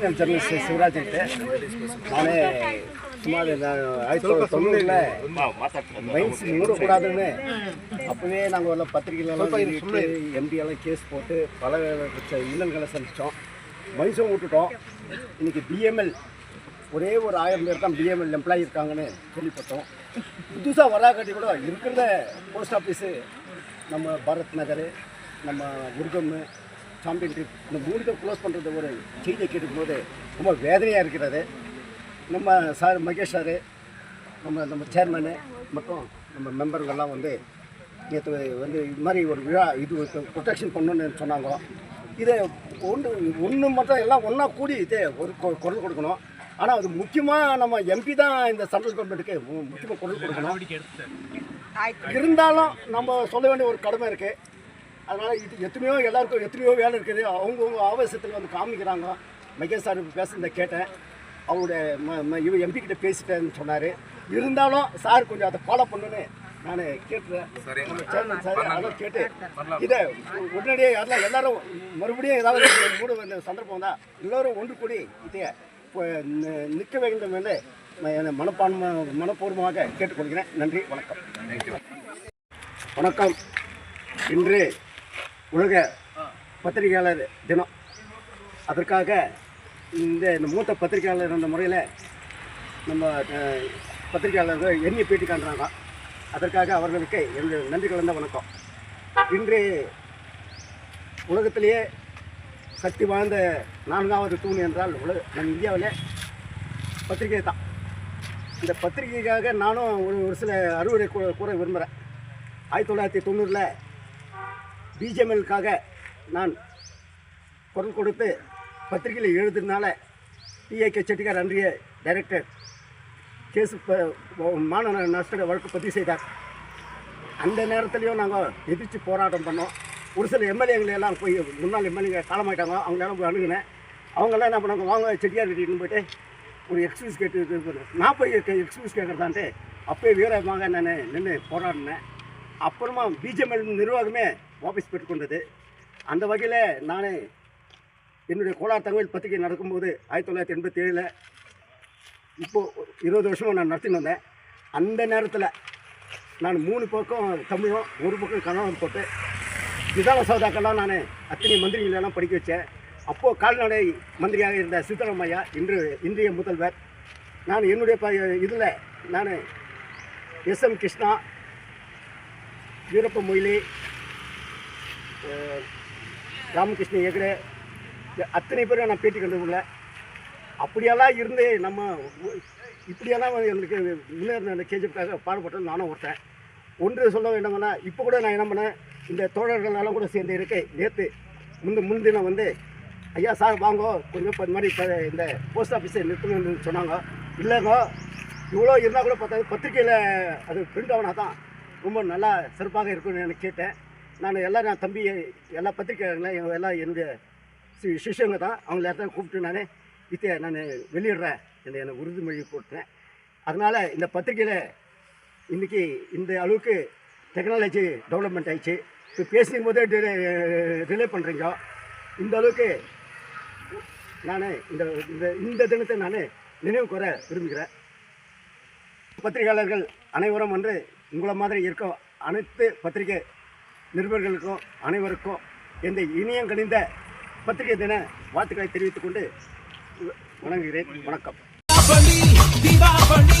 Journalist Shivraj நானே சுமார் நான் ஆயிரத்தி தொள்ளாயிரத்தி தொண்ணூறில் மைன்ஸ் மூடக்கூடாதுன்னு அப்போவே நாங்கள் உள்ள பத்திரிகைகளெல்லாம் எம்பி எல்லாம் கேஸ் போட்டு பல இன்னல்களை சந்தித்தோம் மைன்ஸும் விட்டுட்டோம் இன்னைக்கு பிஎம்எல் ஒரே ஒரு ஆயிரம் பேர் தான் பிஎம்எல் எம்ப்ளாயி இருக்காங்கன்னு கேள்விப்பட்டோம். புதுசாக வராக்காட்டி கூட இருக்கிற போஸ்ட் ஆஃபீஸு நம்ம பாரத் நகர் நம்ம முருகம் சாம்பியன் ட்ரிப் இந்த மூணுத்தை க்ளோஸ் பண்ணுறது ஒரு செய்தியை கேட்கும்போது ரொம்ப வேதனையாக இருக்கிறது. நம்ம சார் மகேஷ் சார் நம்ம நம்ம சேர்மனு மற்றும் நம்ம மெம்பர்கள்லாம் வந்து நேற்று வந்து இது மாதிரி ஒரு விழா இது ப்ரொடெக்ஷன் பண்ணணும்னு சொன்னாங்க. இதை ஒன்று ஒன்று மட்டும் எல்லாம் ஒன்றா கூடி இதே ஒரு கொ- குரல் கொடுக்கணும். ஆனால் அது முக்கியமாக நம்ம எம்பி தான் இந்த சென்ட்ரல் கவர்மெண்ட்டுக்கு முக்கியமாக குரல் கொடுக்கணும். இருந்தாலும் நம்ம சொல்ல வேண்டிய ஒரு கடமை இருக்குது அதனால் இது எத்தனையோ எல்லாருக்கும் எத்தனையோ வேலை இருக்குது. அவங்கவுங்க ஆவேசத்தில் வந்து காமிக்கிறாங்க. மகேஷ் சார் பேசுனதை கேட்டேன். அவருடைய இவ எம்பி கிட்ட பேசிட்டேன்னு சொன்னார். இருந்தாலும் சார் கொஞ்சம் அதை ஃபாலோ பண்ணுன்னு நான் கேட்டுறேன். சேர்மன் சார் அதெல்லாம் கேட்டு இதை உடனடியே யாரெல்லாம் எல்லாரும் மறுபடியும் ஏதாவது மூட வேண்டிய சந்தர்ப்பம் வந்தால் எல்லோரும் ஒன்று கூடி இதை நிற்க வேண்டும் என்று மனப்பான்மை மனப்பூர்வமாக கேட்டுக்கொள்கிறேன். நன்றி. வணக்கம். வணக்கம். இன்று உலக பத்திரிகையாளர் தினம். அதற்காக இந்த இந்த மூத்த பத்திரிகையாளர் இருந்த முறையில் நம்ம பத்திரிகையாளர்கள் எண்ணி பேட்டி காண்றாங்க. அதற்காக அவர்களுக்கு என்னுடைய நன்றி கலந்த வணக்கம். இன்று உலகத்திலேயே சக்தி வாய்ந்த நான்காவது தூண் என்றால் உலக நம் இந்தியாவில் பத்திரிகை தான். இந்த பத்திரிகைக்காக நானும் ஒரு ஒரு சில அறிவுரை கூற விரும்புகிறேன் ஆயிரத்தி தொள்ளாயிரத்தி தொண்ணூறில் பிஜிஎம்எல்காக நான் குரல் கொடுத்து பத்திரிகையில் எழுதுனால டிஏகே செட்டிகார் அன்றைய டைரக்டர் கேஸ் மான நஷ்ட வழக்கு பதிவு செய்தார். அந்த நேரத்துலையும் நாங்கள் எதிர்த்து போராட்டம் பண்ணோம். ஒரு சில எம்எல்ஏங்களை எல்லாம் போய் முன்னாள் எம்எல்ஏங்க காலமாயிட்டாங்க. அவங்களெல்லாம் போய் அணுகுனேன். அவங்கெல்லாம் என்ன பண்ணாங்க? வாங்க செட்டியார் வீட்டுக்கு போயிட்டு ஒரு எக்ஸ்கியூஸ் கேட்டு நான் போய் எக்ஸ்கியூஸ் கேட்குறதான்ட்டு அப்போயே வீரமாக நான் நின்று போராடினேன். அப்புறமா பிஜேஎம்எல் நிர்வாகமே வாபஸ் பெற்றுக்கொண்டது. அந்த வகையில் நான் என்னுடைய கோலார் தகவல் பத்திரிகை நடக்கும்போது ஆயிரத்தி தொள்ளாயிரத்தி எண்பத்தி ஏழில் இப்போது இருபது வருஷமாக நான் நடத்தின்னு வந்தேன். அந்த நேரத்தில் நான் மூணு பக்கம் தமிழும் ஒரு பக்கம் கன்னடம் போட்டு விதான சௌதாக்கெல்லாம் நான் அத்தனை மந்திரிகளெல்லாம் படிக்க வச்சேன். அப்போது கால்நடை மந்திரியாக இருந்த சித்தராமையா இன்று இன்றைய முதல்வர். நான் என்னுடைய ப இதில் நான் எஸ் எம் கிருஷ்ணா வீரப்ப மொய்லி ராமகிருஷ்ண ஹெகடே அத்தனை பேரும் நான் பேட்டி கண்டுள்ள அப்படியெல்லாம் இருந்து நம்ம இப்படியெல்லாம் வந்து எங்களுக்கு முன்னேறின அந்த கேஜிஎஃப்காக பாடுபட்டது நானும் ஒருத்தேன். ஒன்று சொல்ல வேண்டும்னா இப்போ கூட நான் என்ன பண்ணேன் இந்த தோழர்களெல்லாம் கூட சேர்ந்து இருக்கேன் நேற்று முந்து முன்தினம் வந்து ஐயா சார் வாங்கோ கொஞ்சம் பத்து இந்த மாதிரி இப்போ இந்த போஸ்ட் ஆஃபீஸை நிறுத்தணும்னு சொன்னாங்க. இல்லைங்க இவ்வளோ இருந்தால் கூட பார்த்தா பத்திரிக்கையில் அது பிரிண்ட் ஆகினா தான் ரொம்ப நல்லா சிறப்பாக இருக்கும்னு எனக்கு கேட்டேன். நான் எல்லாம் நான் தம்பி எல்லா பத்திரிக்கையாளர்களும் எல்லாம் என்னுடைய சி சிஷ்யங்க தான். அவங்கள எல்லாத்தையும் கூப்பிட்டு நான் இதை நான் வெளியிடுறேன். என்று என்னை உறுதிமொழி போட்டேன் அதனால் இந்த பத்திரிக்கையில் இன்றைக்கி இந்த அளவுக்கு டெக்னாலஜி டெவலப்மெண்ட் ஆயிடுச்சு. இப்போ பேசும் போதே ரிலே பண்ணுறீங்க இந்த அளவுக்கு நான் இந்த இந்த இந்த தினத்தை நான் நினைவு கூற விரும்புகிறேன். பத்திரிகையாளர்கள் அனைவரும் வந்து உங்களை மாதிரி இருக்கும் அனைத்து பத்திரிகை நிருபர்களுக்கும் அனைவருக்கும் இந்த இனியம் கணிந்த பத்திரிகை தின வாழ்த்துக்களை தெரிவித்துக் கொண்டு வணங்குகிறேன். வணக்கம். தீபாவளி